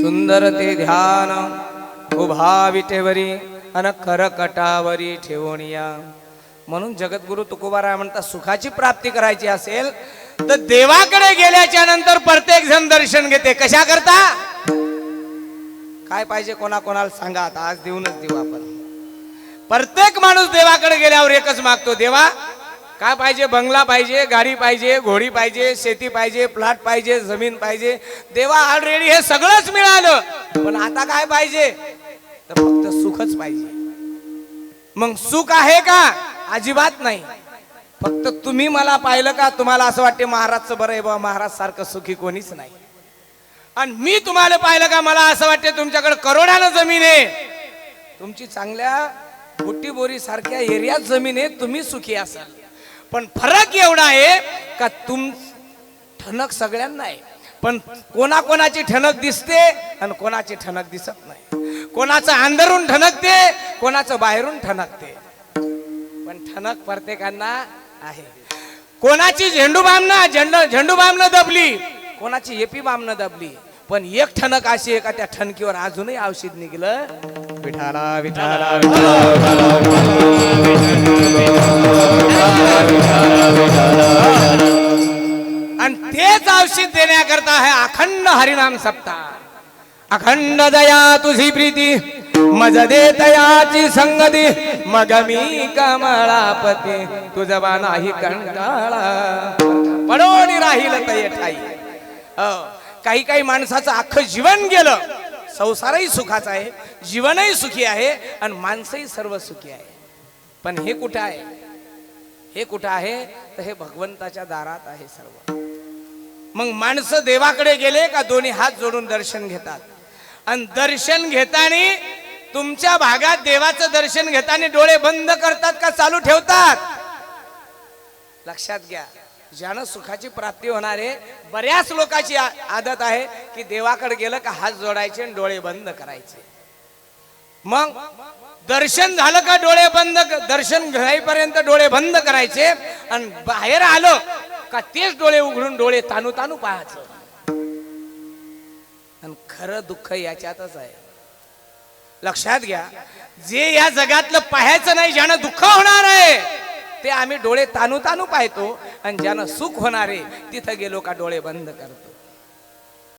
सुंदर ते ध्यान उभा विटेवरी अन करकटावरी ठेवून म्हणून जगद्गुरु तुकोबाराय म्हणतात सुखाची प्राप्ती करायची असेल तर देवाकडे गेल्याच्यानंतर प्रत्येक जण दर्शन घेते. कशा करता? काय पाहिजे कोणा कोणाला सांगा आता आज देऊनच देऊ आपण. प्रत्येक माणूस देवाकडे गेल्यावर एकच मागतो देवा काय पाहिजे? बंगला पाहिजे गाडी पाहिजे घोडी पाहिजे शेती पाहिजे प्लॉट पाहिजे जमीन पाहिजे. देवा ऑलरेडी हे सगळंच मिळालं. पण आता काय पाहिजे? तर फक्त सुखच पाहिजे. मग सुख आहे का? अजिबात नाही. फक्त तुम्ही मला पाहिलं का? तुम्हाला असं वाटते महाराजचं बरं आहे बाबा महाराज सारखं सुखी कोणीच नाही. आणि मी तुम्हाला पाहिलं का? मला असं वाटते तुमच्याकडे करोडानं जमीन आहे. तुमची चांगल्या बुट्टी बोरी सारख्या एरियात जमीन आहे तुम्ही सुखी असाल. पण फरक एवढा आहे का तुम ठणक सगळ्यांना आहे. पण कोणाकोणाची ठणक दिसते आणि कोणाची ठणक दिसत नाही. कोणाचं अंदरून ठणकते कोणाचं बाहेरून ठणकते. पण ठणक प्रत्येकांना आहे. कोणाची झेंडू बामना झेंड झेंडू बामनं दबली कोणाची एपी बामनं दबली पण एक ठणक अशी आहे का त्या ठणकीवर अजूनही औषध निघलं? विठाला विठाला दर्शित देण्याकरता है अखंड हरिनाम सप्ताह। अखंड दया तुझी प्रीती मज दे दयाची संगती मग मी कमळापती तुझा नाही कंटाळा। पडोनी राहील तय ठाई काही काही माणसाचं अख्खं जीवन गेलं संसारही सुखाचा आहे जीवनही सुखी आहे आणि माणसंही सर्व सुखी आहे। पण हे कुठं आहे? हे कुठं आहे? तर हे भगवंताच्या दारात आहे सर्व। मग माणसं देवाकडे गेले का दोन्ही हात जोडून दर्शन घेतात? आणि दर्शन घेताना तुमच्या भागात देवाचं दर्शन घेताना डोळे बंद करतात का चालू ठेवतात? लक्षात घ्या ज्यानं सुखाची प्राप्ती होणार आहे बऱ्याच लोकांची आदत आहे की देवाकडे गेलं का हात जोडायचे आणि डोळे बंद करायचे. मग दर्शन झालं का डोळे बंद दर्शन घराईपर्यंत डोळे बंद करायचे आणि बाहेर आलं का तेच डोळे उघडून डोळे तानू तानू पाहायचं? आणि खरं दुःख याच्यातच आहे. लक्षात घ्या जे या जगातलं पाहायचं नाही ज्यानं दुःख होणार आहे ते आम्ही डोळे तानू तानू पाहतो आणि ज्यानं सुख होणार आहे तिथं गेलो का डोळे बंद करतो.